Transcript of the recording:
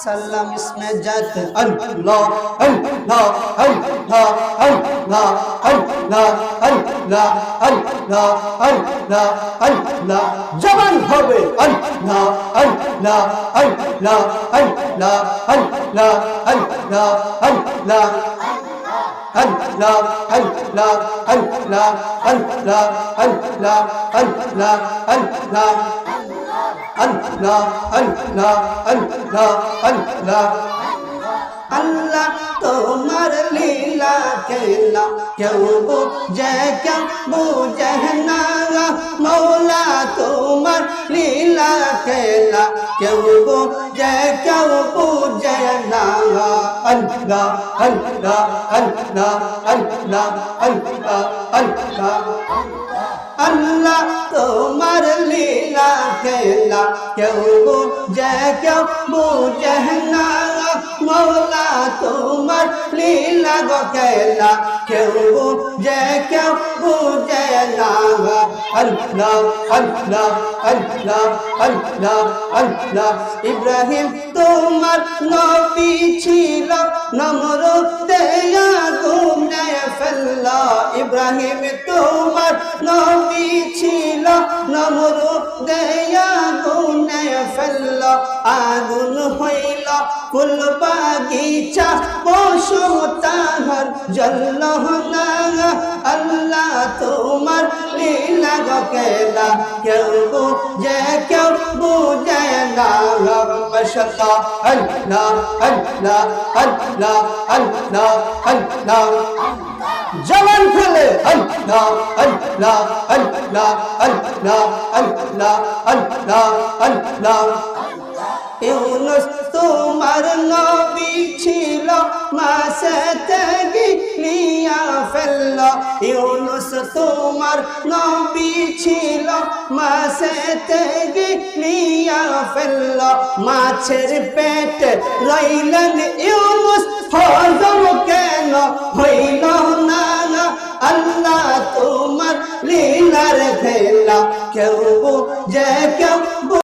সাল্লাম ইসমে জাত আল্লাহ আল্লাহ আল্লাহ আল্লাহ আল্লাহ আল্লাহ আল্লাহ আল্লাহ আল্লাহ জবান হবে আল্লাহ আল্লাহ আল্লাহ আল্লাহ আল্লাহ আল্লাহ আল্লাহ আল্লাহ আল্লাহ আল্লাহ আল্লাহ আল্লাহ আল্লাহ আল্লাহ আল্লাহ আল্লাহ আল্লাহ আল্লাহ। আল্লাহ তোমার লীলা খেলা, কেউ বুঝে কেউ বুঝে না মৌলা তোমার লীলা খেলা, কেউ বুঝে কেউ বুঝে না আল্লাহ আল্লাহ আল্লাহ আল্লাহ আল্লাহ আল্লাহ। আল্লাহ তোমার লীলা খেলা কেউ বুঝে কেউ বুঝে না মৌলা তোমার লীলা গো খেলা কেউ বুঝে কেউ বুঝে না আল্লাহ আল্লাহ আল্লাহ আল্লাহ আল্লাহ ইব্রাহিম তোমার নবী ছিল নমরুদে আগুনে ফেলল ইব্রাহিম তোমার নবী ছিল নমরুদে আগুনে ফেলল, আগুন হইল, ফুল বাগিচা, পশু তাহার জল্ল না। আল্লাহ তোমার লীলা গকেলা কেউ বুঝে কেউ বুঝে না। মশাল্লাহ আল্লাহ আল্লাহ আল্লাহ আল্লাহ আল্লাহ। জবান ইউনুস, তোমার নবী ছিল মাসে থেকে লিয়া ফেলল। ইউনুস, তোমার নবী ছিল মাসে থেকে লিয়া ফেলল। মাছের পেট রইলেন ইউনুস, হজম কেন হইল লীলার খেলা কেউ যে কেউ